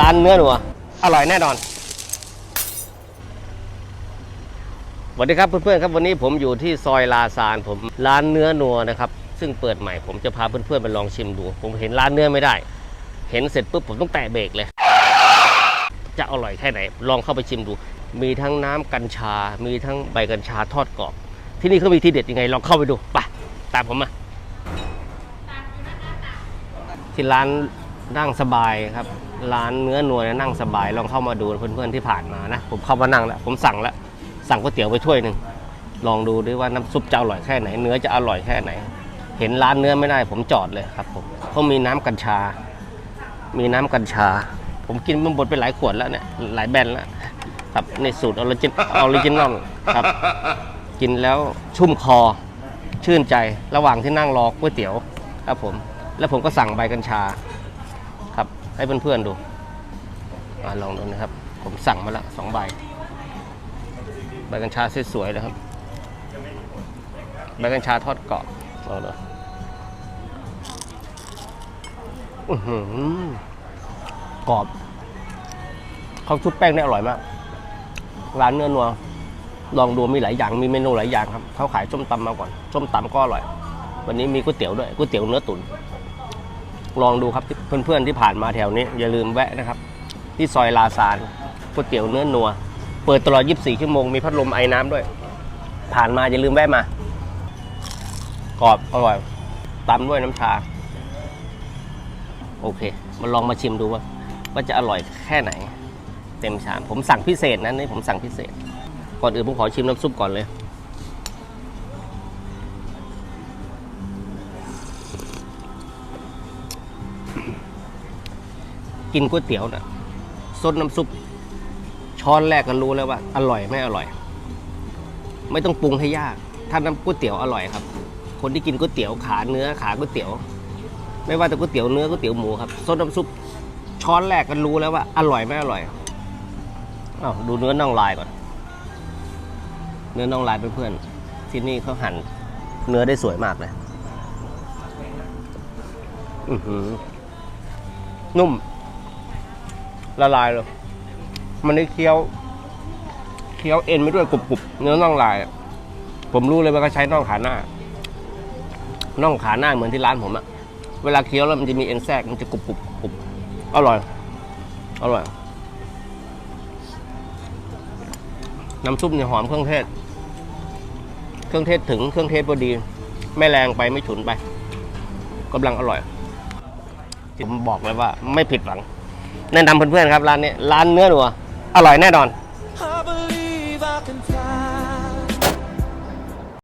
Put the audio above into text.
ร้านเนื้อหนัวอร่อยแน่นอนสวัสดีครับเพื่อนๆครับวันนี้ผมอยู่ที่ซอยลาซานผมร้านเนื้อนัวนะครับซึ่งเปิดใหม่ผมจะพาเพื่อนๆไปลองชิมดู ผมเห็นร้านเนื้อไม่ได้ เห็นเสร็จปุ๊บผมต้องแตะเบรกเลย จะอร่อยแค่ไหน ลองเข้าไปชิมดู มีทั้งน้ำกัญชา มีทั้งใบกัญชาทอดกรอบ ที่นี่เขามีที่เด็ดยังไงลองเข้าไปดูไปตามผมมา ที่ร้านนั่งสบายครับ ร้านเนื้อนวลนั่งสบายลองเข้ามาดูเพื่อนๆที่ผ่านมานะผมเข้ามานั่งแล้วผมสั่งแล้วสั่งก๋วยเตี๋ยวไปถ้วยหนึ่งลองดูด้วยว่าน้ำซุปจะอร่อยแค่ไหน เนื้อจะอร่อยแค่ไหน เห็นร้านเนื้อไม่ได้ผมจอดเลยครับผมเขามีน้ำกัญชา มีน้ำกัญชา ผมกินมันบดไปหลายขวดแล้วเนี่ยหลายแบรนด์แล้วครับในสูตรออริจินออริจินอลครับ กินแล้วชุ่มคอชื่นใจระหว่างที่นั่งรอก๋วยเตี๋ยวครับผม แล้วผมก็สั่งใบกัญชาครับ ให้เพื่อนๆดูอาลองดูนะครับ ผมสั่งมาแล้วสองใบ ใบกัญชาสวยๆเลยครับ ใบกัญชาทอดกรอบลองดูอื้อหือกรอบเขาชุบแป้งได้อร่อยมาก ร้านเนื้อนัวลองดูมีหลายอย่างมีเมนูหลายอย่างครับเขาขายส้มตำมาก่อนส้มตำก็อร่อย วันนี้มีก๋วยเตี๋ยวด้วยก๋วยเตี๋ยวเนื้อตุ๋น ลองดูครับเพื่อนๆที่ผ่านมาแถวนี้ อย่าลืมแวะนะครับ ที่ซอยลาซานก๋วยเตี๋ยวเนื้อนัว เปิดตลอด 24 ชั่วโมงมีพัดลมไอ้น้ำด้วย ผ่านมาอย่าลืมแวะมากรอบอร่อยตามด้วยน้ำชา โอเค มาลองมาชิมดูว่า ว่าจะอร่อยแค่ไหน เต็มชาม ผมสั่งพิเศษนะนี่ผมสั่งพิเศษ ก่อนอื่นผมขอชิมน้ำซุปก่อนเลย กินก๋วยเตี๋ยวนะ่ะซดน้ำซุป ช้อนแรกก็รู้แล้วว่า อร่อยไม่อร่อย ไม่ต้องปรุงให้ยาก ถ้าน้ำก๋วยเตี๋ยวอร่อยครับ คนที่กินก๋วยเตี๋ยวขาเนื้อขาก๋วยเตี๋ยว ไม่ว่าแต่ก๋วยเตี๋ยวเนื้อก๋วยเตี๋ยวหมูครับซดน้ำซุป ช้อนแรกก็รู้แล้วว่า อร่อยไม่อร่อยอาดูเนื้อน่องลายก่อน เนื้อน่องลายเพื่อนๆที่นี่เขาหั่นเนื้อได้สวยมากเลย อือหือ นุ่ม ละลายเลย มันได้เคี้ยว เคี้ยวเอ็นไปด้วยกรุบๆเนื้อน่องลาย ผมรู้เลยว่าเขาใช้น่องขาหน้า น่องขาหน้าเหมือนที่ร้านผมอะเวลาเคี้ยวแล้วมันจะมีเอ็นแทรกมันจะกรุบๆกรุบอร่อย อร่อย น้ำซุปเนี่ยหอมเครื่องเทศ เครื่องเทศถึงเครื่องเทศพอดี ไม่แรงไปไม่ฉุนไปกำลังอร่อย ผมบอกเลยว่าไม่ผิดหวัง แนะนำเพื่อนๆครับร้านนี้ ร้านเนื้อหนัวอร่อยแน่นอน I believe I can fly.